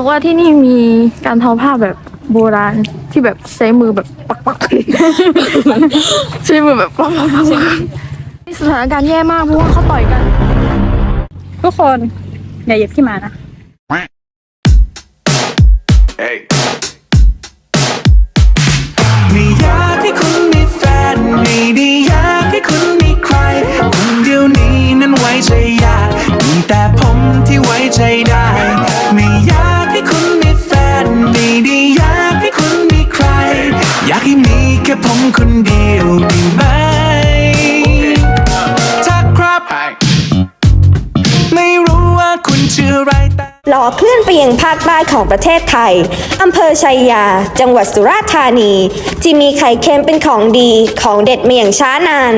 บอกว่าที่นี่มีการทอผ้าแบบโบราณที่แบบใช้มือแบบปักปักใช้มือแบบปักปักปักปักนี่สถานการณ์แย่มากเพราะว่าเขาต่อยกัน ทุกคน อย่าเหยียบขี้หมานะ Hey. ไม่อยากให้คุณมีแฟนไม่ได้อยากให้คุณมีใคร คนเดียวนี้นั้นไว้ใจยากมีแต่ผมที่ไว้ใจได้ ไปยังภาคใต้ของประเทศไทย อำเภอชัยยา จังหวัดสุราษฎร์ธานีที่มีไข่เค็มเป็นของดีของเด็ดมาอย่างช้านาน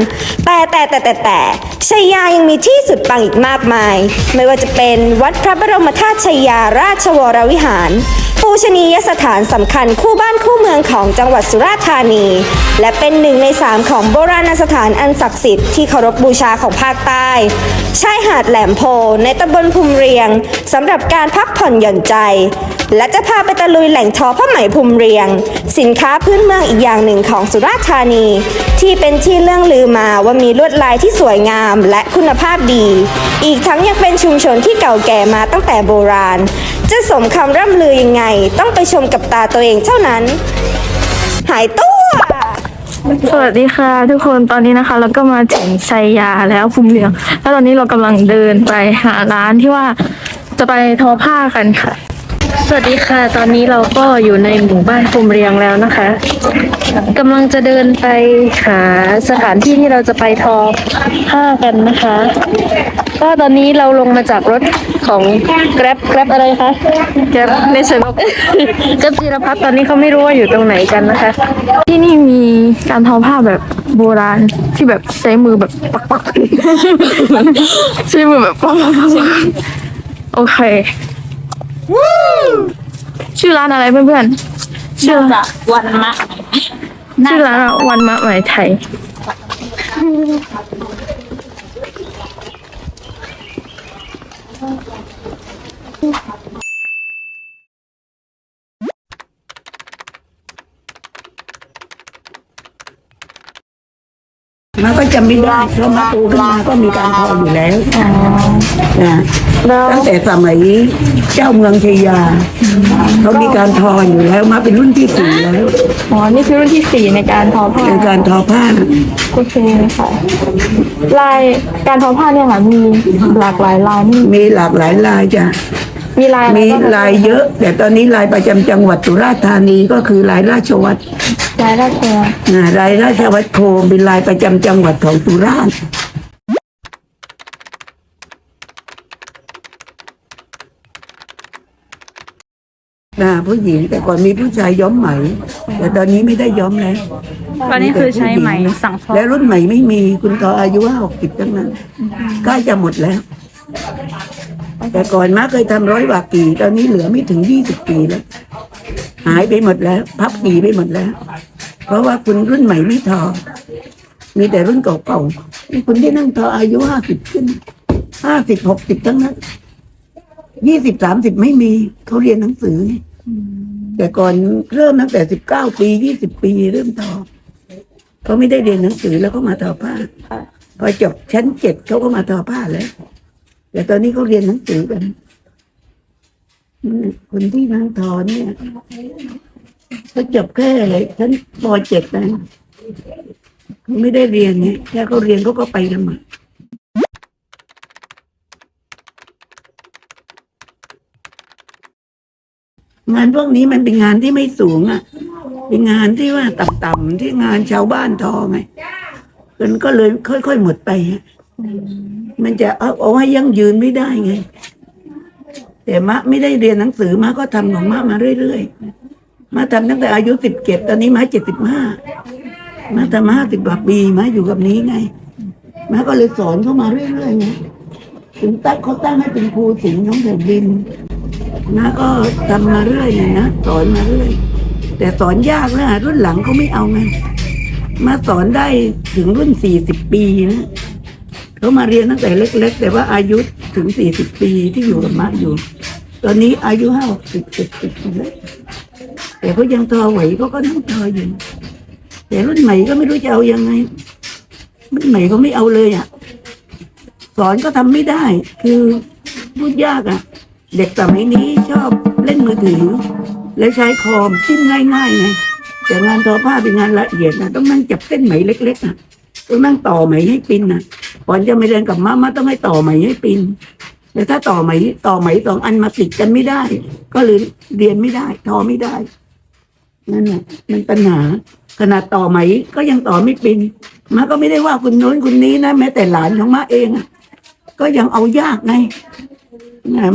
แต่แต่แต่แต่แต่ชัยยายังมีที่สุดปังอีกมากมาย ไม่ว่าจะเป็นวัดพระบรมธาตุชัยยาราชวรวิหาร ปูชนียสถานสำคัญคู่บ้านคู่เมืองของจังหวัดสุราษฎร์ธานี และเป็นหนึ่งในสามของโบราณสถานอันศักดิ์สิทธิ์ที่เคารพบูชาของภาคใต้ ชายหาดแหลมโพในตำบลภูมิเรียงสำหรับการพักผ่อนหย่อนใจ และจะพาไปตะลุยแหล่งทอผ้าไหมภูมิเรียง สินค้าพื้นเมืองอีกอย่างหนึ่งของสุราษฎร์ธานี ที่เป็นที่เรื่องลือมาว่ามีลวดลายที่สวยงามและคุณภาพดี อีกทั้งยังเป็นชุมชนที่เก่าแก่มาตั้งแต่โบราณ จะสมคำร่ำลือยังไง ต้องไปชมกับตาตัวเองเท่านั้น หายตัวสวัสดีค่ะ ทุกคนตอนนี้นะคะ เราก็มาถึงชัยยาแล้วภูมิเรือง แล้วตอนนี้เรากำลังเดินไปหาร้านที่ว่าจะไปทอผ้ากันค่ะ สวัสดีค่ะ ตอนนี้เราก็อยู่ในหมู่บ้านภูมิเรียงแล้วนะคะกำลังจะเดินไปหาสถานที่ที่เราจะไปทอผ้ากันนะคะ ก็ตอนนี้เราลงมาจากรถของ Grab Grab อะไรคะ Grab ไม่ใช่ Grab กจีรพัฒน์ตอนนี้เขาไม่รู้ว่าอยู่ตรงไหนกันนะคะ ที่นี่มีการทอผ้าแบบโบราณที่แบบใช้มือแบบปักปักใช้มือแบบปักปักปักปักโอเค ชื่อร้านอะไรเพื่อนๆชื่อร้านวันมะชื่อร้านว่าวันมะไหมไทย จะไม่ได้เพราะมาปูขึ้นมาก็มีการทออยู่แล้วนะแล้วตั้งแต่สมัยเจ้าเมืองชัยยาเขามีการทออยู่แล้วมาเป็นรุ่นที่สี่แล้วอ๋อนี่คือรุ่นที่สี่ในการทอผ้าในการทอผ้าโอเคค่ะลายการทอผ้าเนี่ยค่ะมีหลากหลายลายนี่มีหลากหลายลายจ้ะ มีลายอะไรมีบ้างคะลายเยอะ แต่ตอนนี้ลายประจำจังหวัดสุราษฎร์ธานีก็คือลายราชวัตรลายราชวัตรนะลายราชวัตรโคมเป็นลายประจำจังหวัดของสุราษฎร์นะผู้หญิงแต่ก่อนมีผู้ชายย้อมไหม แต่ตอนนี้ไม่ได้ย้อมแล้ว ตอนนี้คือใช้ไหมสั่งทอและรุ่นใหม่ไม่มีคุณต่ออายุห้าหกสิบทั้งนั้นใกล้จะหมดแล้ว แต่ก่อนมาเคยทำร้อยกว่ากี่ตอนนี้เหลือไม่ถึงยี่สิบปีแล้ว หายไปหมดแล้ว พับปีไปหมดแล้ว เพราะว่าคุณรุ่นใหม่ไม่ทอ มีแต่รุ่นเก่าๆคุณที่นั่งทออายุห้าสิบขึ้นห้าสิบหกสิบทั้งนั้นยี่สิบสามสิบไม่มี เขาเรียนหนังสือ แต่ก่อนเริ่มตั้งแต่สิบเก้าปียี่สิบปีเริ่มทอเขาไม่ได้เรียนหนังสือแล้วก็มาทอผ้า พอจบชั้นเจ็ดเขาก็มาทอผ้าแล้ว แต่ตอนนี้เขาเรียนหนังสือกันคนที่นั่งทอนเนี่ยเขาจบแค่ชั้นปเจ็ดนะเขาไม่ได้เรียนไงแค่เขาเรียนเขาก็ไปกันหมดงานพวกนี้มันเป็นงานที่ไม่สูงอะ เป็นงานที่ว่าต่ำๆที่งานชาวบ้านทอไงมันก็เลยค่อยๆหมดไปฮะ มันจะเอาเอาให้ยั่งยืนไม่ได้ไง แต่มะไม่ได้เรียนหนังสือมะก็ทำของมะมาเรื่อยๆมาทำตั้งแต่อายุสิบเจ็ดตอนนี้มะเจ็ดสิบห้ามาทำห้าสิบกว่าปีมาอยู่กับนี้ไงมะก็เลยสอนเข้ามาเรื่อยๆไงถึงตั้งเขาตั้งให้เป็นครูศิลป์ของแผ่นดินนะก็ทำมาเรื่อยเลยนะสอนมาเรื่อย แต่สอนยากนะรุ่นหลังเขาไม่เอาไงมาสอนได้ถึงรุ่นสี่สิบปีนะ เขามาเรียนตั้งแต่เล็ก ๆ แต่ว่าอายุถึงสี่สิบปีที่อยู่กับมะอยู่ ตอนนี้อายุห้าสิบเจ็ดสิบแล้วแต่เขายังทอไหวเขาก็นั่งทออยู่แต่รุ่นใหม่ก็ไม่รู้จะเอายังไงรุ่นใหม่ก็ไม่เอาเลยอะ สอนก็ทำไม่ได้ คือพูดยากอะ เด็กสมัยนี้ชอบเล่นมือถือ แล้วใช้คอมจิ้มง่ายๆไงแต่งานทอผ้าเป็นงานละเอียดนะต้องนั่งจับเส้นไหมเล็กๆอะต้องนั่งต่อไหมให้ปินนะ ก่อนจะไปเรียนกับมามาต้องให้ต่อไหมให้ปินแต่ถ้าต่อไหมต่อไหมสองอันมาติดกันไม่ได้ ก็เลยเรียนไม่ได้ทอไม่ได้นั่นแหละมันปัญหาขนาดต่อไหมก็ยังต่อไม่เป็นมาก็ไม่ได้ว่าคุณโน้นคุณนี้นะแม้แต่หลานของมาเองก็ยังเอายากไง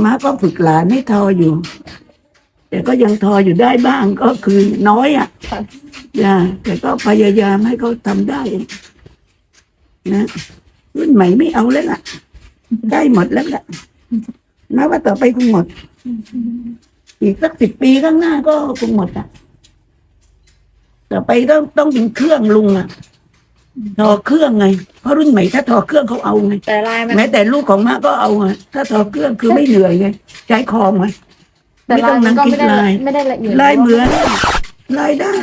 มาก็ฝึกหลานให้ทออยู่ แต่ก็ยังทออยู่ได้บ้างก็คือน้อยอะแต่ก็พยายามให้เขาทำได้นะ รุ่นใหม่ไม่เอาแล้วล่ะใกล้หมดแล้วล่ะนะว่าต่อไปคงหมด อีกสักสิบปีข้างหน้าก็คงหมดอะ ต่อไปต้องต้องเป็นเครื่องลุงอะทอเครื่องไง เพราะรุ่นใหม่ถ้าทอเครื่องเขาเอาไงแต่ลายมันแม้แต่ลูกของมาก็เอาไงถ้าทอเครื่องคือไม่เหนื่อยไงใช้คอมไงแต่ไม่ลาต้อยงมันั่นงก็คิดไม่ได้ลายไม่ได้ละเอียดลายเหมือนลายได้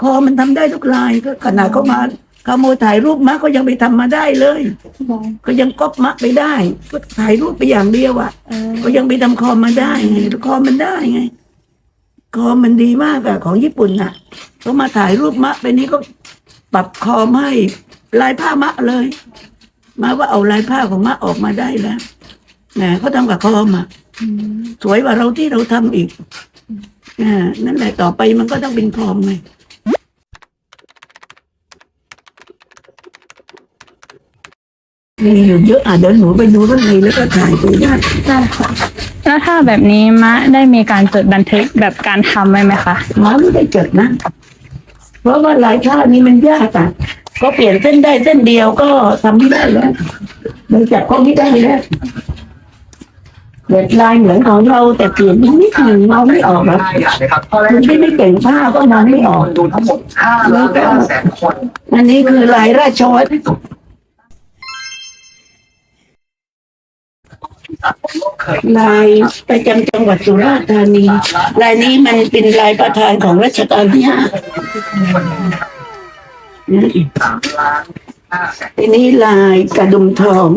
คอมันทำได้ทุกลายก็ขนาดเขามา ขโมยถ่ายรูปมาก็ยังไปทำมาได้เลยก็ยังก๊อปมะไปได้ ก็ถ่ายรูปไปอย่างเดียวอะก็ยังไปทำคอมมาได้ไงคอมมันได้ไง คอมมันดีมากอะของญี่ปุ่นอะเขามาถ่ายรูปมะไปนี้ก็ปรับคอมให้ลายผ้ามะเลย มาว่าเอาลายผ้าของมะออกมาได้แล้วแหมเขาทำกับคอมอะสวยกว่าเราที่เราทำอีกอ่านั่นแหละต่อไปมันก็ต้องเป็นคอมไง มีอยู่เยอะอะเดี๋ยวหนูไปดูข้างในแล้วก็ถ่ายไปได้แล้วถ้าแบบนี้มะได้มีการจดบันทึกแบบการทำไว้ไหมคะหมาไม่ได้จดนะ เพราะว่าลายผ้านี้มันยากอะก็เปลี่ยนเส้นได้เส้นเดียวก็ทำไม่ได้แล้วมันจับก็ไม่ได้แล้วเด็ดลายเหมือนของเราแต่เปลี่ยนนิดหนึ่งมองไม่ออกหรอกคุณที่ไม่เก่งผ้าก็มองไม่ออกดูทั้งหมด5ล้าน5แสนคนอันนี้คือลายราชวัตร ลายประจำจังหวัดสุราษฎร์ธานีลายนี้มันเป็นลายประธานของรัชกาลที่ห้านะ3ล้าน5แสนทีนี้ลายกระดุมทอง5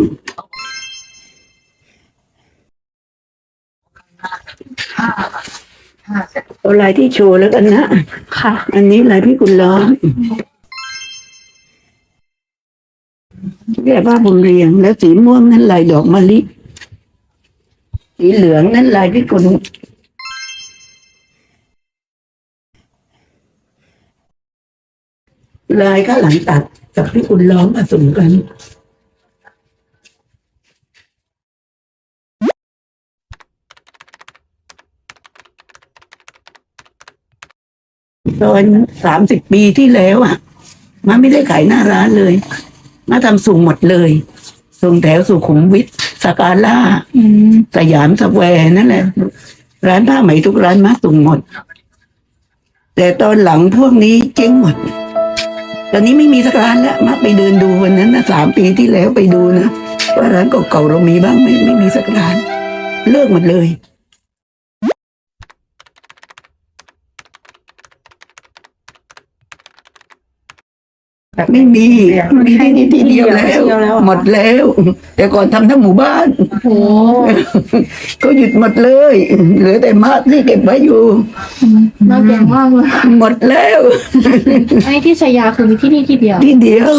แสนเอาลายที่โชว์แล้วกันนะ ค่ะ อันนี้ลายพี่กุลล้อมเรียกว่าผมเรียง แล้วสีม่วงนั้นลายดอกมะลิ สีเหลืองนั้นลายพี่กุลลายข้างหลังตัดกับพี่กุลล้อมผสมกันตอนสามสิบปีที่แล้วอะมาไม่ได้ขายหน้าร้านเลย มาทำส่งหมดเลย ส่งแถวสุขุมวิท สกาล่าอืมสยามสแควร์นั่นแหละ ร้านผ้าไหมทุกร้านมาส่งหมด แต่ตอนหลังพวกนี้เจ๊งหมด ตอนนี้ไม่มีสักร้านแล้วมาไปเดินดูวันนั้นนะสามปีที่แล้วไปดูนะว่าร้านเก่าๆเรามีบ้างไหมไม่มีสักร้าน เลิกหมดเลย ไม่มีมีที่นี่ที่เดียวแล้ว หมดแล้ว แต่ก่อนทำทั้งหมู่บ้านโอ้ก็หยุดหมดเลยเหลือแต่มาที่เก็บไว้อยู่น่าเก่งมากเลยหมดแล้วไอ้ที่ชายาคือมีที่นี่ที่เดียว ที่เดียว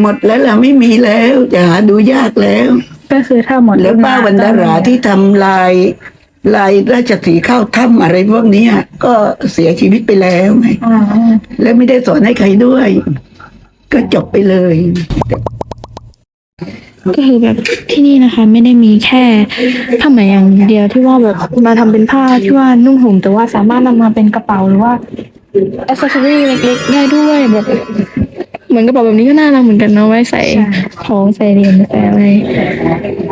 หมดแล้วล่ะไม่มีแล้วจะหาดูยากแล้ว ก็คือถ้าหมดแล้วป้าวันดาราที่ทำลาย ลายราชสีห์เข้าถ้ำอะไรพวกเนี้ยก็เสียชีวิตไปแล้วไงอ่าแล้วไม่ได้สอนให้ใครด้วย ก็จบไปเลย ก็คือแบบที่นี่นะคะ ไม่ได้มีแค่ผ้าไหมอย่างเดียวที่ว่าแบบมาทำเป็นผ้าที่ว่านุ่งห่มแต่ว่าสามารถนำมาเป็นกระเป๋าหรือว่าอ c เซสซอรี่เล็กๆได้ด้วยแบบเหมือนกระเป๋าแบบนี้ก็น่ารักเหมือนกันเนาะไว้ใส่ของใส่เหรียญใส่อะไร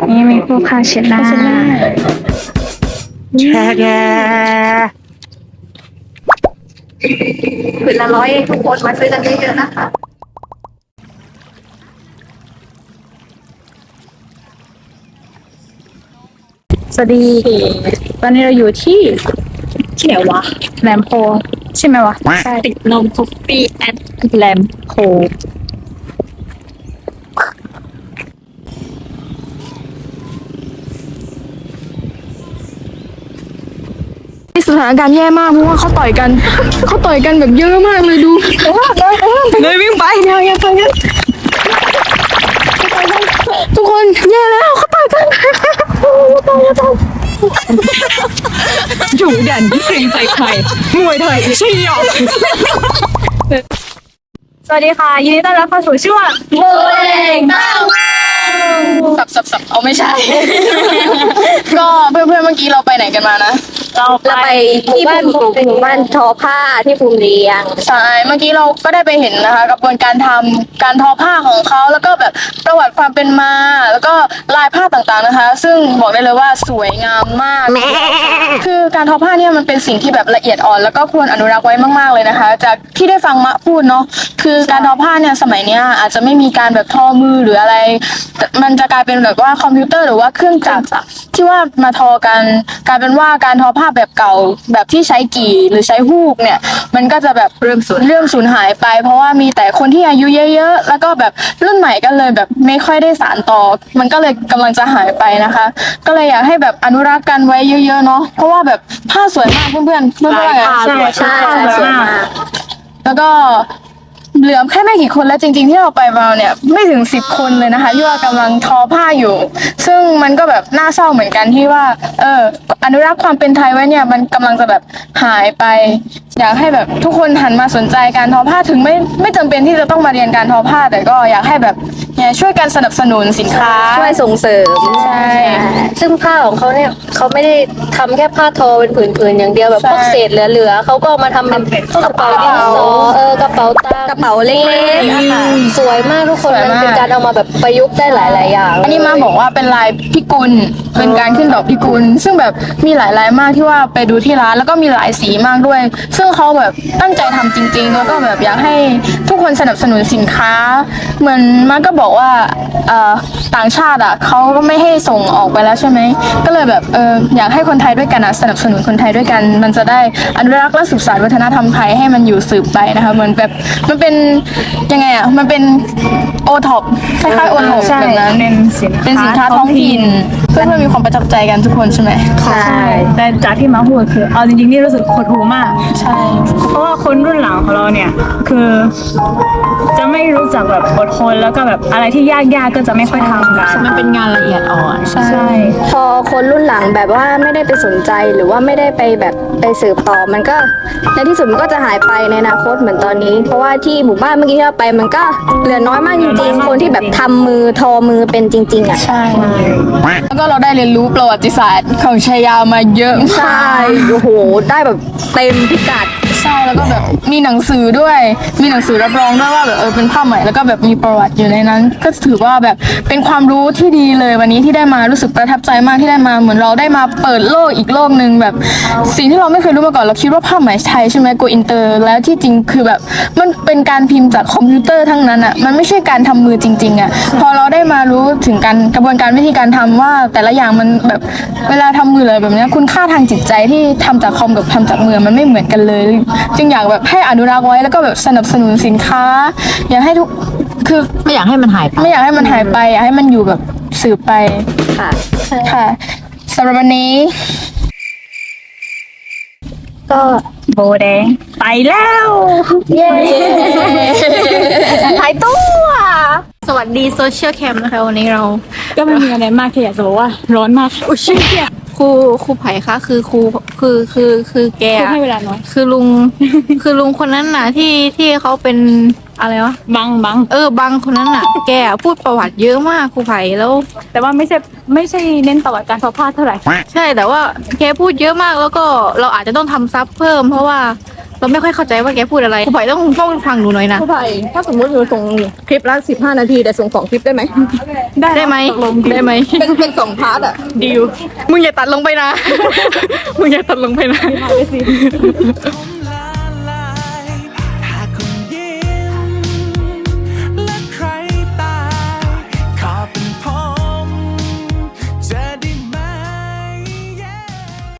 นี่มีพวกผ้าเช็ดหน้า ผ้าเช็ดหน้าแช่แกผืนละร้อยเองทุกคนมาซื้อกันเยอะๆนะคะสวัสดี ตอนนี้เราอยู่ที่ที่ไหนวะแลมโพใช่ไหมวะ ใช่ติดนมคุฟฟี่แอดแลมโพ สถานการณ์แย่มากเพราะว่าเขาต่อยกัน เขาต่อยกันแบบเยอะมากเลยดูเลยวิ่งไปเดี๋ยวย่าไปกันทุกคนแย่แล้วเขาต่อยกันจุดันเกรงใจใครมวยไทยใช่หรอสวัสดีค่ะยินดีต้อนรับเข้าสู่ช่วงมวยดาว สับสับสับเอาไม่ใช่ ก็เพื่อนเพื่อนๆเมื่อกี้เราไปไหนกันมานะ เราเราไปที่บ้านหมู่บ้านทอผ้าที่ภูมิเรียง ใช่ เมื่อกี้เราก็ได้ไปเห็นนะคะกระบวนการทำการทอผ้าของเขาแล้วก็แบบประวัติความเป็นมา แล้วก็ลายผ้าต่างๆนะคะ ซึ่งบอกได้เลยว่าสวยงามมาก คือการทอผ้าเนี่ยมันเป็นสิ่งที่แบบละเอียดอ่อน แล้วก็ควรอนุรักษ์ไว้มากๆเลยนะคะ จากที่ได้ฟังมะพูดเนาะคือการทอผ้าเนี่ยสมัยเนี้ยอาจจะไม่มีการแบบทอมือหรืออะไรแต่มันจะกลายเป็นแบบว่าคอมพิวเตอร์หรือว่าเครื่องจักรที่ว่ามาทอกันกลายเป็นว่าการทอผ้าแบบเก่าแบบที่ใช้กี่หรือใช้ฮูกเนี่ย มันก็จะแบบเริ่มสูญเริ่มสูญหายไป เพราะว่ามีแต่คนที่อายุเยอะๆ แล้วก็แบบรุ่นใหม่ก็เลยแบบไม่ค่อยได้สานต่อ มันก็เลยกำลังจะหายไปนะคะ ก็เลยอยากให้แบบอนุรักษ์กันไว้เยอะๆเนาะเพราะว่าแบบผ้าสวยมากเพื่อนๆเพื่อนๆว่าไงใช่ใช่สวยมากแล้วก็ เหลือแค่ไม่กี่คนแล้วจริง ๆ ที่เราไปมาเนี่ยไม่ถึงสิบคนเลยนะคะที่ว่ากำลังทอผ้าอยู่ ซึ่งมันก็แบบน่าเศร้าเหมือนกันที่ว่า เออ อนุรักษ์ความเป็นไทยไว้เนี่ยมันกำลังจะแบบหายไป อยากให้แบบทุกคนหันมาสนใจการทอผ้าถึงไม่ไม่จำเป็นที่จะต้องมาเรียนการทอผ้าแต่ก็อยากให้แบบ ช่วยกันสนับสนุนสินค้า ช่วยส่งเสริมใช่ ซึ่งผ้าของเขาเนี่ยเขาไม่ได้ทำแค่ผ้าทอเป็นผืนๆอย่างเดียวแบบพวกใช่เศษเหลือๆเขาก็เอามาทำเป็นกระเป๋าดินสอเออกระเป๋าตังค์กระเป๋าเล็กๆอะค่ะ สวยมากทุกคนสวยมันมาก เป็นการเอามาแบบประยุกต์ได้หลายๆอย่างอันนี้มาบอกว่าเป็นลายพิกุล เป็นการขึ้นดอกพิกุล ซึ่งแบบมีหลายลายมากที่ว่าไปดูที่ร้านแล้วก็มีหลายสีมากด้วย ซึ่งเขาแบบตั้งใจทำจริง ๆ แล้วก็แบบอยากให้ทุกคนสนับสนุนสินค้า เหมือนมาก็บอกว่าเอ่อต่างชาติอะเขาก็ไม่ให้ส่งออกไปแล้วใช่ไหมก็เลยแบบเอออยากให้คนไทยด้วยกันอะสนับสนุนคนไทยด้วยกัน มันจะได้อนุรักษ์และสืบสานวัฒนธรรมไทยให้มันอยู่สืบไปนะคะเหมือนแบบมันเป็นยังไงอะมันเป็นโอท็อปคล้ายๆโอท็อปใช่แบบนั้นเป็นสินเป็นสินค้าท้องถิ่นเพื่อนๆมีความประทับใจกันทุกคนใช่ไหมใช่แต่จากที่มาพูดคือเอาจริงๆนี่รู้สึกหดหูมาก ใช่ เพราะว่าคนรุ่นหลังของเราเนี่ยคือ จะไม่รู้จักแบบอดทนแล้วก็แบบอะไรที่ยากๆก็จะไม่ค่อยทำกันมันเป็นงานละเอียดอ่อนใช่ พอคนรุ่นหลังแบบว่าไม่ได้ไปสนใจหรือว่าไม่ได้ไปแบบไปสืบต่อมันก็ ในที่สุดมันก็จะหายไปในอนาคตเหมือนตอนนี้ เพราะว่าที่หมู่บ้านเมื่อกี้ที่เราไปมันก็เหลือน้อยมากจริงๆ คนที่แบบทำมือทอมือเป็นจริง ๆอะใช่ แล้วก็เราได้เรียนรู้ประวัติศาสตร์ของชายามาเยอะใช่โอ้โหได้แบบเต็มพิกัดใช่แล้วก็แบบมีหนังสือด้วย มีหนังสือรับรองด้วยว่าแบบเออเป็นผ้าไหม่แล้วก็แบบมีประวัติอยู่ในนั้น ก็ถือว่าแบบเป็นความรู้ที่ดีเลยวันนี้ที่ได้มารู้สึกประทับใจมากที่ได้มาเหมือนเราได้มาเปิดโลกอีกโลกหนึ่งแบบสิ่งที่เราไม่เคยรู้มาก่อนเราคิดว่าผ้าไหมไทยใช่ไหมโกอินเตอร์แล้วที่จริงคือแบบมันเป็นการพิมพ์จากคอมพิวเตอร์ทั้งนั้นอะมันไม่ใช่การทำมือจริง ๆอะพอเราได้มารู้ถึงการกระบวนการวิธีการทำว่า แต่ละอย่างมันแบบเวลาทำมือเลยแบบนี้คุณค่าทางจิตใจที่ทำจากคอมกับทำจากมือมันไม่เหมือนกันเลยจึงอยากแบบให้อนุรักษ์ไว้แล้วก็แบบสนับสนุนสินค้า อยากให้ทุกคือไม่อยากให้มันหายไปไม่อยากให้มันหายไปอยากให้มันอยู่แบบสืบไปค่ะค่ะสำหรับวันนี้ ก็โบแดงไปแล้วหายตัว สวัสดีโซเชียลแคมนะคะ วันนี้เรา ก็ไม่มีอะไรมากแค่อยากจะบอกว่าร้อนมาก อุ้ยเชี่ย ครูครูไผ่คะคือครูคือคือคือแกพูดอะให้เวลาน้อยคือลุง คือลุงคนนั้นน่ะ ที่ที่เขาเป็นอะไรวะบังบังเออบางคนนั้นน่ะ แกอะพูดประวัติเยอะมากครูไผ่แล้ว แต่ว่าไม่ใช่ไม่ใช่เน้นประวัติการทอผ้าเท่าไหร่ ใช่แต่ว่าแกพูดเยอะมากแล้วก็เราอาจจะต้องทำซับเพิ่ม เพราะว่า เราไม่ค่อยเข้าใจว่าแกพูดอะไรครูไผ่ต้องต้องฟังหนูหน่อยนะผู้ภัยถ้าสมมติหนูส่งคลิปละสิบห้านาทีแต่ส่งสองคลิปได้ไหมได้ไหมได้ไหมเป็นเป็นสองพาร์ทอะดิวมึงอย่าตัดลงไปนะ มึงอย่าตัดลงไปนะ